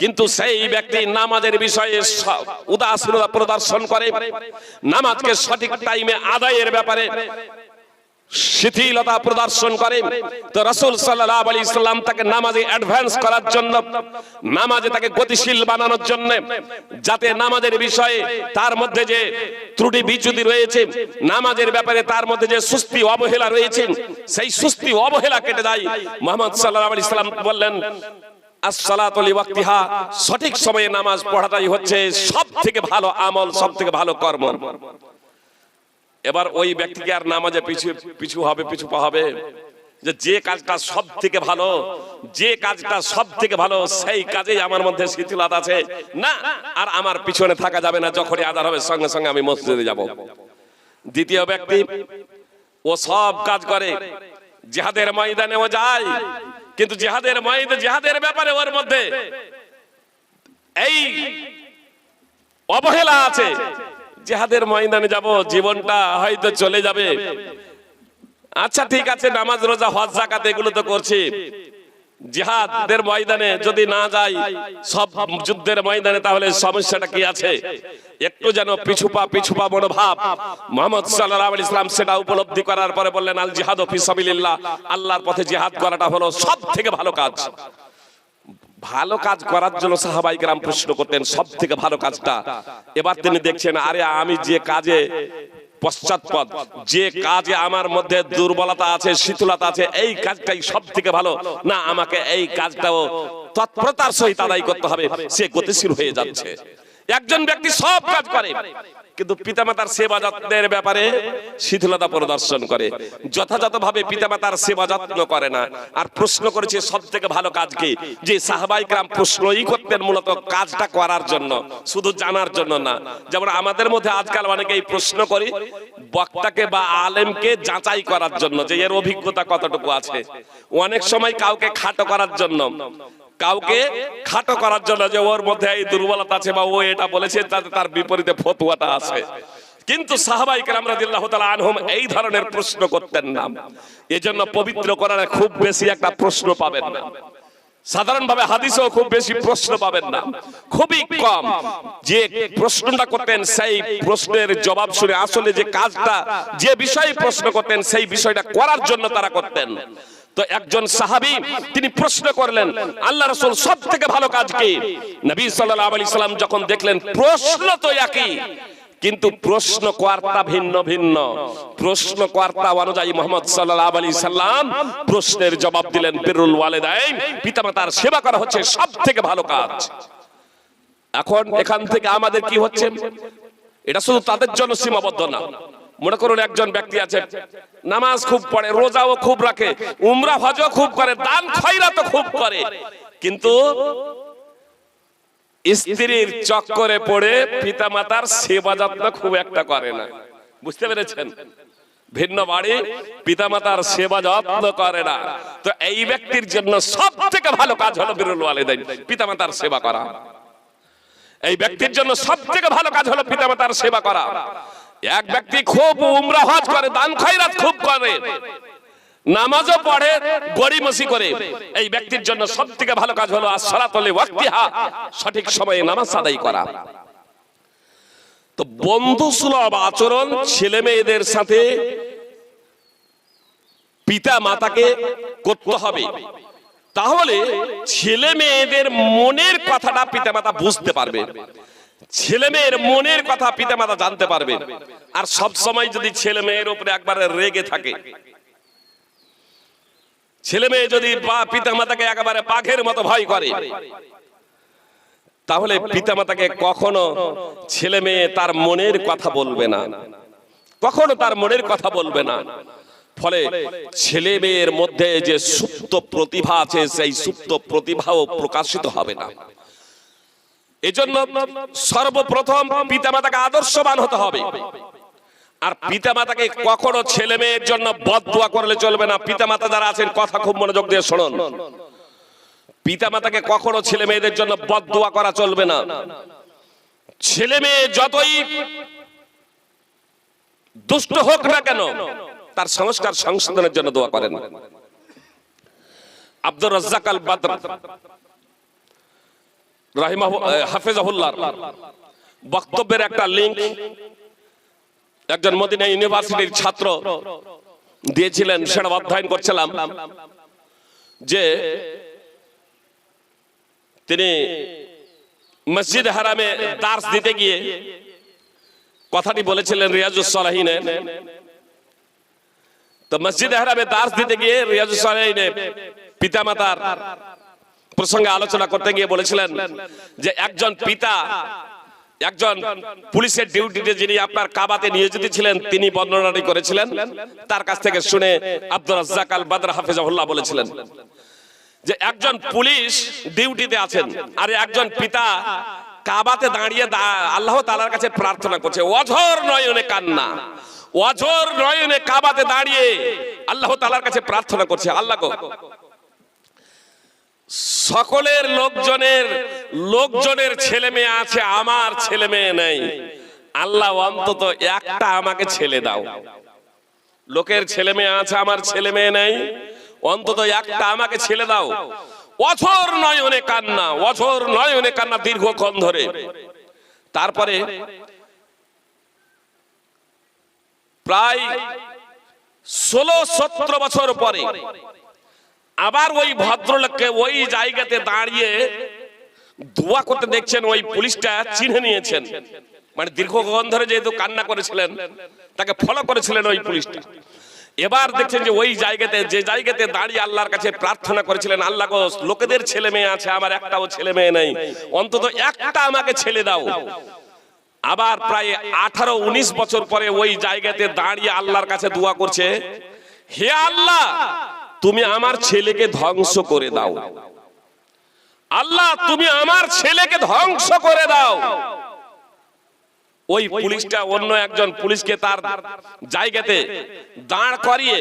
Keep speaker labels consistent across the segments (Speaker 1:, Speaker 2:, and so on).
Speaker 1: কিন্তু সেই ব্যক্তি নামাজের বিষয়ে উদাসীনতা প্রদর্শন করে। নামাজকে সঠিক টাইমে আদায়ের ব্যাপারে শিথিলতা প্রদর্শন করে। তো রসুল সাল্লাহ আলী ইসলাম তাকে নামাজে অ্যাডভান্স করার জন্য, নামাজে তাকে গতিশীল বানানোর জন্য, যাতে নামাজের বিষয়ে তার মধ্যে যে ত্রুটি বিচ্যুতি রয়েছে, নামাজের ব্যাপারে তার মধ্যে যে সুস্তি অবহেলা রয়েছে, সেই সুস্তি অবহেলা কেটে যায়। মোহাম্মদ সাল্লাহ আলী ইসলাম বললেন সঠিক সময়ে নামাজ পড়াটাই হচ্ছে সব থেকে ভালো আমল সব থেকে ভালো কর্ম। এবার ওই ব্যক্তিকে আর নামাজে পিছু পিছু হবে পিছু হবে? যে যে কাজটা সব থেকে ভালো, যে কাজটা সব থেকে ভালো, সেই কাজেই আমার মধ্যে শিথিলতা আছে। না, আর আমার পিছনে থাকা যাবে না, যখনই আদার হবে, সঙ্গে সঙ্গে আমি মসজিদে যাব। দ্বিতীয় ব্যক্তি, ও সব কাজ করে, জেহাদের ময়দানেও যায় কিন্তু জেহাদের মাইন্ড জেহাদের ব্যাপারে ওর মধ্যে এই অবহেলা আছে। জেহাদের ময়দানে যাব, জীবনটা হয়তো চলে যাবে। আচ্ছা ঠিক আছে, নামাজ, রোজা, হজ জাকাত এগুলো তো করছি। জিহাদের ময়দানে যদি না যাই, সব যুদ্ধের ময়দানে তাহলে সমস্যাটা কি আছে? একটু যেন পিছুপা পিছুপা মনোভাব। মোহাম্মদ সাল্লাহ ইসলাম সেটা উপলব্ধি করার পরে বললেন, আল জিহাদ ফিসাবিল্লাহ আল্লাহর পথে জিহাদ করাটা হলো সব থেকে ভালো কাজ। ভালো কাজ করার জন্য সাহাবাই গ্রাম প্রশ্ন করতেন সব থেকে ভালো কাজটা? এবার তিনি দেখছেন, আরে আমি যে কাজে পশ্চাৎপদ। যে কাজে আমার মধ্যে দুর্বলতা আছে, শীতলতা আছে, এই কাজটাই সব থেকে ভালো। না, আমাকে এই কাজটাও তৎপরতার সহিত আদায় করতে হবে। সে গতিশীল হয়ে যাচ্ছে। একজন ব্যক্তি সব কাজ করে। কিন্তু পিতামাতার সেবা যত্নের ব্যাপারে শিথিলতা প্রদর্শন করে। যথাযথভাবে পিতামাতার সেবা যত্ন করে না। আর প্রশ্ন করেছে সব থেকে ভালো কাজকে যে সাহাবাই গ্রাম প্রশ্নই করতেন মূলত কাজটা করার জন্য, শুধু জানার জন্য না। যেমন আমাদের মধ্যে আজকাল অনেকেই প্রশ্ন করি, বক্তাকে বা আলেমকে যাচাই করার জন্য, যে এর অভিজ্ঞতা কতটুকু আছে। অনেক সময় কাউকে খাটো করার জন্য, কাউকে খাটো করার জন্য যে ওর মধ্যে এই দুর্বলতা আছে বা ও এটা বলেছে, তাতে তার বিপরীতে ফতুয়াটা আছে। কিন্তু সাহাবাই কেরাম রাদিয়াল্লাহু তাআলা আনহুম এই ধরনের প্রশ্ন করতেন না। এজন্য পবিত্র করার খুব বেশি একটা প্রশ্ন পাবেন না। সাধারণভাবে হাদিসেও খুব বেশি প্রশ্ন পাবেন না। খুবই কম। যে প্রশ্নটা করতেন, সেই প্রশ্নের জবাব শুনে আসলে যে কাজটা, যে বিষয়ে প্রশ্ন করতেন, সেই বিষয়টা করার জন্য তারা করতেন। তো একজন সাহাবী, তিনি প্রশ্ন করলেন, আল্লাহ রসুল সব থেকে ভালো কাজ কি? নবী সাল্লাল্লাহু আলাইহি সাল্লাম যখন দেখলেন, প্রশ্ন তো একই। কিন্তু প্রশ্ন কর্তা ভিন্ন ভিন্ন। প্রশ্ন কর্তা অনুযায়ী মোহাম্মদ সাল্লাল্লাহু আলাইহি সাল্লাম প্রশ্নের জবাব দিলেন, বিরুল ওয়ালিদাইন, পিতামাতার সেবা করা হচ্ছে সব থেকে ভালো কাজ। এখন এখান থেকে আমাদের কি হচ্ছে? এটা শুধু তাদের জন্য সীমাবদ্ধ না। মনে করুন একজন ব্যক্তি আছে, নামাজ খুব পড়ে, রোজাও খুব রাখে, উমরা, হজও খুব করে, দান খয়রাতও খুব করে। কিন্তু স্ত্রীর চক্করে পড়ে পিতামাতার সেবা যত্ন খুব একটা করে না। বুঝতে পেরেছেন? ভিন্ন বাড়ি, পিতামাতার সেবা যত্ন করে না। তো এই ব্যক্তির জন্য সব থেকে ভালো কাজ হলো বিরুল ওয়ালিদাইন, পিতামাতার সেবা করা। এই ব্যক্তির জন্য সব থেকে ভালো কাজ হলো পিতামাতার সেবা করা। এক ব্যক্তি খুব উমরা হজ করে, দান খয়রাত খুব করে। নামাজও পড়ে, গড়িমসি করে। এই ব্যক্তির জন্য সব থেকে ভালো কাজ হলো আসসালাতুল ওয়াক্তিহা, সঠিক সময়ে নামাজ আদায় করা। তো বন্ধু সুলভ আচরণ ছেলে মেয়েদের সাথে পিতা মাতাকে করতে হবে। তাহলে ছেলে মেয়েদের মনের কথাটা পিতা মাতা বুঝতে পারবে। ছেলে মেয়ের মনের কথা পিতা মাতা জানতে পারবে। আর সব সময় যদি ছেলে মেয়ের উপরে একবারে রেগে থাকে ছেলে মেয়ে যদি পিতা মাতাকে একেবারে পাখের মতো ভয় করে, তাহলে পিতা মাতাকে কখনো ছেলে মেয়ে তার মনের কথা বলবে না। কখনো তার মনের কথা বলবে না। ফলে ছেলে মেয়ের মধ্যে যে সুপ্ত প্রতিভা আছে, সেই সুপ্ত প্রতিভাও প্রকাশিত হবে না। এজন্য সর্বপ্রথম পিতামাতাকে আদর্শবান হতে হবে। আর পিতামাতাকে কখনো ছেলে মেয়ের জন্য বদুয়া করলে চলবে না। পিতামাতা যারা আছেন, কথা খুব মনোযোগ দিয়ে শুনুন। পিতামাতাকে কখনো ছেলে মেয়েদের জন্য বদুয়া করা চলবে না। ছেলে মেয়ে যতই দুষ্ট হোক না কেন, তার সংস্কার সংশোধনের জন্য দোয়া করেন। আব্দুর রাজ্জাক আল বাদর, রাহিমাহ হাফেজাহুল্লাহ, বক্তব্যের একটা লিংক একজন মদিনা ইউনিভার্সিটির ছাত্র দিয়েছিলেন, সেটা অধ্যয়ন করছিলাম, যে তিনি মসজিদ হারামে দার্স দিতে গিয়ে কথাটি বলেছিলেন রিয়াজুস সালাহিনে তো মসজিদ হারামে দার্স দিতে গিয়ে রিয়াজুস সালাহিনে পিতামাতার প্রসঙ্গে আলোচনা করতে গিয়ে বলেছিলেন যে একজন পিতা একজন পুলিশের ডিউটিতে যিনি আপনার কাবাতে নিয়োজিত ছিলেন, তিনি বর্ণনাটি করেছিলেন। তার কাছ থেকে শুনে আব্দুল রাজ্জাক আল বাদর হাফিজাহুল্লাহ বলেছিলেন যে একজন পুলিশ ডিউটিতে আছেন আর একজন পিতা কাবাতে দাঁড়িয়ে আল্লাহ তালার কাছে প্রার্থনা করছে। অঝর নয়নে কান্না। অঝর নয়নে কাবাতে দাঁড়িয়ে আল্লাহ তালার কাছে প্রার্থনা করছে। আল্লাহ সকলের লোকজনের লোকজনের ছেলে মেয়ে আছে, আমার ছেলে মেয়ে নেই। আল্লাহ অন্তত একটা আমাকে ছেলে দাও। লোকের ছেলে মেয়ে আছে, আমার ছেলে মেয়ে নেই। অন্তত একটা আমাকে ছেলে দাও। অঝর নয়নে কান্না, অঝর নয়নে কান্না দীর্ঘক্ষণ ধরে। তারপরে প্রায় ষোলো সতেরো বছর পরে আবার ওই ভদ্রলোককে ওই জায়গাতে দাঁড়িয়ে দোয়া করতে দেখছেন, ওই পুলিশটা চিনে নিয়েছেন। মানে দীর্ঘক্ষণ ধরে যেহেতু কান্না করেছিলেন, তাকে ফলো করেছিলেন ওই পুলিশটা। এবার দেখছেন যে ওই জায়গাতে, যে জায়গাতে দাঁড়িয়ে আল্লাহর কাছে প্রার্থনা করেছিলেন, আল্লাহ গো, লোকেদের ছেলে মেয়ে আছে, আমার একটাও ছেলে মেয়ে নেই। অন্তত একটা আমাকে ছেলে দাও। আবার প্রায় আঠারো, উনিশ বছর পরে ওই জায়গাতে দাঁড়িয়ে আল্লাহর কাছে দোয়া করছে, হে আল্লাহ তুমি আমার ছেলেকে ধ্বংস করে দাও। আল্লাহ, তুমি আমার ছেলেকে ধ্বংস করে দাও। ওই পুলিশটা অন্য একজন পুলিশকে তার জায়গাতে দাঁড় করিয়ে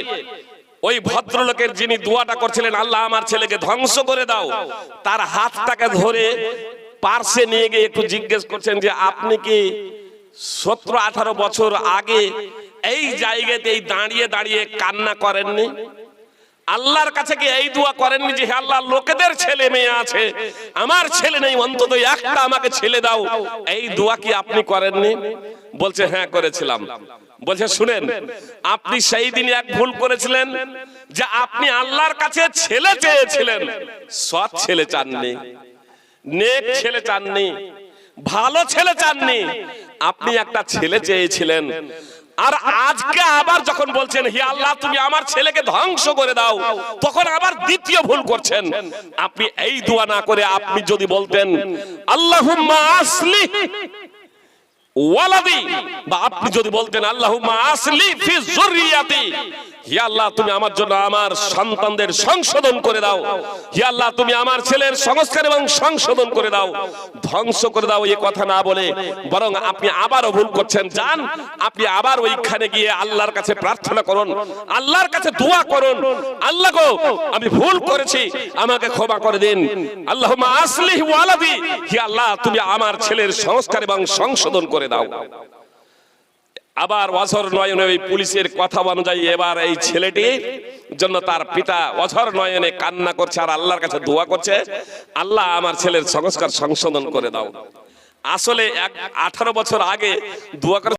Speaker 1: ওই ভদ্রলোকের যিনি দোয়াটা করছিলেন, আল্লাহ আমার ছেলেকে ধ্বংস করে দাও। তার হাতটাকে ধরে পার্শ্বে নিয়ে গিয়ে একটু জিজ্ঞেস করছেন যে, আপনি কি সতেরো, আঠারো বছর আগে এই জায়গাতে এই দাঁড়িয়ে দাঁড়িয়ে কান্না করেননি? আল্লাহর কাছে কি এই দোয়া করেননি যে, হে আল্লাহ, লোকেদের ছেলে মেয়ে আছে, আমার ছেলে নেই, অন্তত একটা আমাকে ছেলে দাও। এই দোয়া কি আপনি করেননি? বলছে হ্যাঁ করেছিলাম। বলছে, শুনেন, আপনি সেই দিন এক ভুল করেছিলেন যে, আপনি আল্লাহর কাছে ছেলে চেয়েছিলেন। সৎ ছেলে চাননি, নেক ছেলে চাননি, ভালো ছেলে চাননি। আপনি একটা ছেলে চেয়েছিলেন। আর আজকে আবার যখন বলছেন, হে আল্লাহ, তুমি আমার ছেলেকে ধ্বংস করে দাও, তখন আবার দ্বিতীয় ভুল করছেন। আপনি এই দোয়া না করে আপনি যদি বলতেন, আল্লাহুম্মা আসলি ওয়ালাদি, বা আপনি যদি বলতেন, আল্লাহুম্মা আসলি ফি যুররিয়াতি আল্লাহ, তুমি আমার জন্য আমার সন্তানদের সংশোধন করে দাও। হে আল্লাহ, তুমি আমার ছেলের সংস্কার এবং সংশোধন করে দাও। ধ্বংস করে দাও এই কথা না বলে। বরং আপনি আবারও ভুল করছেন। যান, আপনি আবার ওইখানে গিয়ে আল্লাহর কাছে প্রার্থনা করুন। আল্লাহর কাছে দোয়া করুন। আল্লাহ গো, আমি ভুল করেছি, আমাকে ক্ষমা করে দিন। আল্লাহুম্মা আসলিহ ওয়ালাদি। হে আল্লাহ, তুমি আমার ছেলের সংস্কার এবং সংশোধন করে দাও। আবার অঝর নয়নে ওই পুলিশের কথা অনুযায়ী এবার এই ছেলেটি জন্য তার পিতা অঝর নয়নে কান্না করছে আর আল্লাহর কাছে দোয়া করছে, আল্লাহ আমার ছেলের সংস্কার সংশোধন করে দাও। আসলে এক আঠারো বছর আগে দোয়া করে